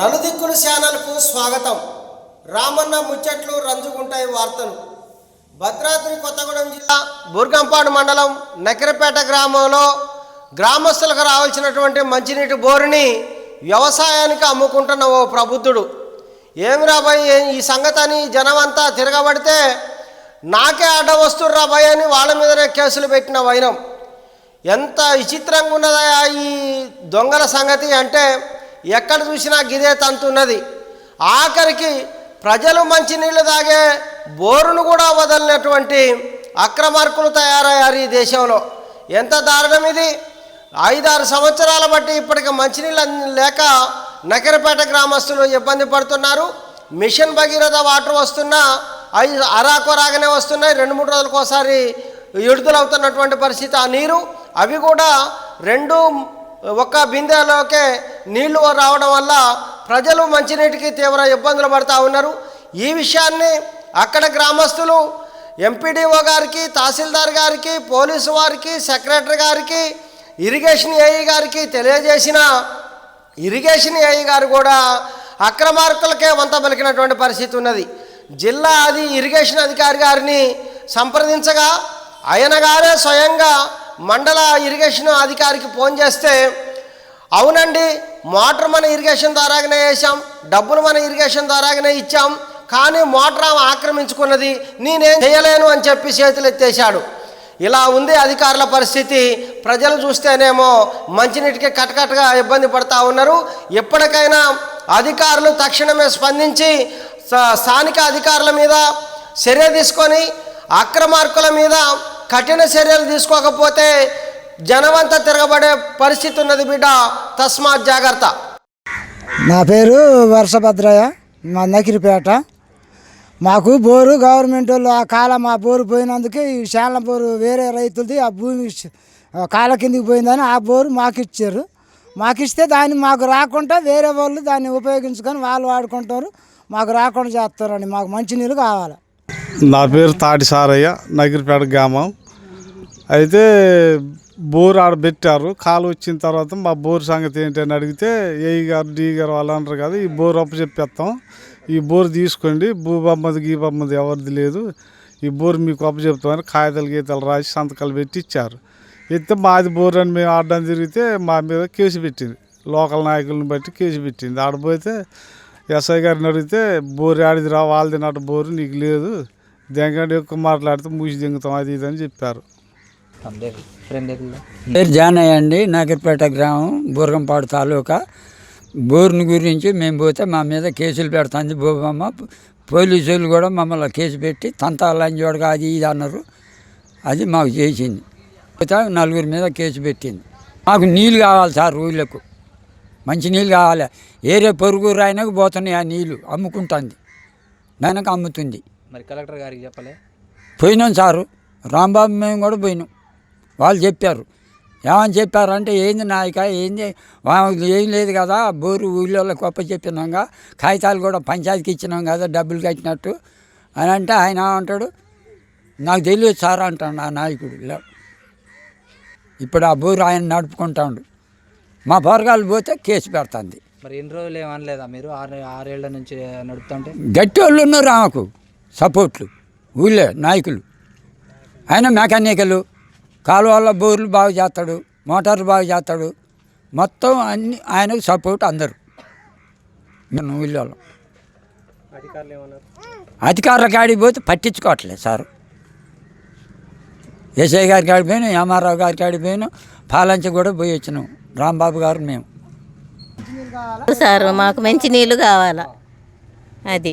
నలుదిక్కులు ఛానల్కు స్వాగతం. రామన్న ముచ్చట్లు రంజుకుంటాయి వార్తలు. భద్రాద్రి కొత్తగూడెం జిల్లా బుర్గంపాడు మండలం నకిరపేట గ్రామంలో గ్రామస్తులకు రావాల్సినటువంటి మంచినీటి బోరుని వ్యవసాయానికి అమ్ముకుంటున్న ఓ ప్రబుద్ధుడు. ఏమి రాబాయ్ ఈ సంగతి అని జనమంతా తిరగబడితే నాకే అడ్డ వస్తుర్రు రాబాయ్ అని వాళ్ళ మీదనే కేసులు పెట్టిన వైనం. ఎంత విచిత్రంగా ఉన్నదా ఈ దొంగల సంగతి అంటే ఎక్కడ చూసినా గిదే తంతున్నది ఆఖరికి ప్రజలు మంచినీళ్ళు తాగే బోరును కూడా వదలినటువంటి అక్రమార్కులు తయారయ్యారు ఈ దేశంలో. ఎంత దారుణం ఇది? ఐదారు సంవత్సరాల బట్టి ఇప్పటికి మంచినీళ్ళు లేక నకరపేట గ్రామస్తులు ఇబ్బంది పడుతున్నారు. మిషన్ భగీరథ వాటర్ వస్తున్నా అవి అరాకొరాగానే వస్తున్నాయి. రెండు మూడు రోజులకు ఒకసారి విడుదలవుతున్నటువంటి పరిస్థితి. ఆ నీరు అవి కూడా రెండు ఒక్క బిందెలోకే నీళ్ళు రావడం వల్ల ప్రజలు మంచినీటికి తీవ్ర ఇబ్బందులు పడుతూ ఉన్నారు. ఈ విషయాన్ని అక్కడ గ్రామస్తులు ఎంపీడీఓ గారికి తహసీల్దార్ గారికి పోలీసు వారికి సెక్రటరీ గారికి ఇరిగేషన్ ఏఈ గారికి తెలియజేసిన ఇరిగేషన్ ఏఈ గారు కూడా అక్రమార్కులకే వంత పలికినటువంటి పరిస్థితి ఉన్నది. జిల్లా అది ఇరిగేషన్ అధికారి గారిని సంప్రదించగా ఆయన గారే స్వయంగా మండల ఇరిగేషన్ అధికారికి ఫోన్ చేస్తే అవునండి మోటార్ మన ఇరిగేషన్ ద్వారాగానే వేసాం డబ్బులు మన ఇరిగేషన్ ద్వారాగానే ఇచ్చాం కానీ మోటార్ ఆమె ఆక్రమించుకున్నది నేనేం చేయలేను అని చెప్పి చేతులు ఎత్తేశాడు. ఇలా ఉంది అధికారుల పరిస్థితి. ప్రజలు చూస్తేనేమో మంచినీటికి కటకటగా ఇబ్బంది పడతా ఉన్నారు. ఎప్పటికైనా అధికారులు తక్షణమే స్పందించి స్థానిక అధికారుల మీద చర్య తీసుకొని అక్రమార్కుల మీద కఠిన చర్యలు తీసుకోకపోతే జనమంతా తిరగబడే పరిస్థితి ఉన్నది బిడ్డ. తస్మాత్ జాగ్రత్త. నా పేరు వర్షభద్రయ్య మా నకిరిపేట. మాకు బోరు గవర్నమెంట్ వాళ్ళు ఆ కాల మా బోరు పోయినందుకే ఈ శాల బోరు వేరే రైతులది ఆ భూమి కాల కిందికి పోయిందని ఆ బోరు మాకు ఇచ్చారు. మాకు ఇస్తే దాన్ని మాకు రాకుండా వేరే వాళ్ళు దాన్ని ఉపయోగించుకొని వాళ్ళు వాడుకుంటారు. మాకు రాకుండా చేస్తారండి మాకు మంచినీళ్ళు కావాలి. నా పేరు తాటి సారయ్య నగిరిపేట గ్రామం. అయితే బోర్ ఆడ పెట్టారు. కాలు వచ్చిన తర్వాత మా బోర్ సంగతి ఏంటని అడిగితే ఏ గారు డి గారు వాళ్ళు అంటారు కదా ఈ బోర్ అప్పు చెప్పేస్తాం. ఈ బోర్ తీసుకోండి. భూబొమ్మది గీబొమ్మది ఎవరిది లేదు. ఈ బోర్ మీకు అప్పు చెప్తామని కాగితాలు గీతాలు రాసి సంతకాలు పెట్టి ఇచ్చారు ఇస్తే మాది బోర్ అని మేము ఆడడం తిరిగితే మా మీద కేసు పెట్టింది. లోకల్ నాయకులను బట్టి కేసు పెట్టింది. ఆడపోతే ఎస్ఐ గారిని అడిగితే బోరు ఆడిది రా వాళ్ళది నాటు బోరు నీకు లేదు. దెంగండి ఎక్కువ మాట్లాడితే మూసి దింగుతాం అది ఇది అని చెప్పారు. పేరు జానయ్య అండి నాగర్పేట గ్రామం బూరగంపాడు తాలూకా. బోర్ని గురించి మేము పోతే మా మీద కేసులు పెడుతుంది బోబమ్మ పోలీసులు కూడా మమ్మల్ని కేసు పెట్టి తంతాలంజోడగా అది ఇది అన్నారు. అది మాకు చేసింది. పోతే నలుగురి మీద కేసు పెట్టింది. మాకు నీళ్ళు కావాలి సార్ ఊళ్ళకు. మంచి నీళ్ళు కావాలి. ఏరే పొరుగు రాయినకు పోతున్నాయి ఆ నీళ్ళు. అమ్ముకుంటుంది. వెనక అమ్ముతుంది. మరి కలెక్టర్ గారికి చెప్పలే? పోయినాం సారు. రాంబాబు మేము కూడా పోయినాం. వాళ్ళు చెప్పారు. ఏమని చెప్పారంటే ఏంది నాయక ఏంది? ఏం లేదు కదా బోరు ఊళ్ళో గొప్ప చెప్పినాక కాగితాలు కూడా పంచాయతీకి ఇచ్చినాం కదా డబ్బులు కట్టినట్టు. అని అంటే ఆయన ఏమంటాడు? నాకు తెలియదు సార్ అంటాడు ఆ నాయకుడు. ఇలా. ఇప్పుడు ఆ బోరు ఆయన నడుపుకుంటాడు మా పొరగాలు పోతే కేసు పెడుతుంది. మరి ఎన్ని రోజులు ఏమనలేదా మీరు? ఆరు ఆరేళ్ళ నుంచి నడుపుతుంటే గట్టి వాళ్ళు ఉన్నారు ఆమెకు. సపోర్ట్లు. ఊళ్ళో నాయకులు. ఆయన మెకానికలు. కాలువల్లో బోర్లు బాగు చేస్తాడు మోటార్లు బాగు చేస్తాడు. మొత్తం అన్ని ఆయనకు సపోర్ట్ అందరు. మన ఊళ్ళో అధికారుల కాడికి పోతే పట్టించుకోవట్లేదు సార్. ఎస్ఐ గారి కాడికి పోయినాం ఎంఆర్రావు గారి కాడికి పోయినా పాలంచి కూడా పోయి వచ్చినాం. రాంబాబు గారు మేము. సార్ మాకు మంచి నీళ్ళు కావాలా? అది.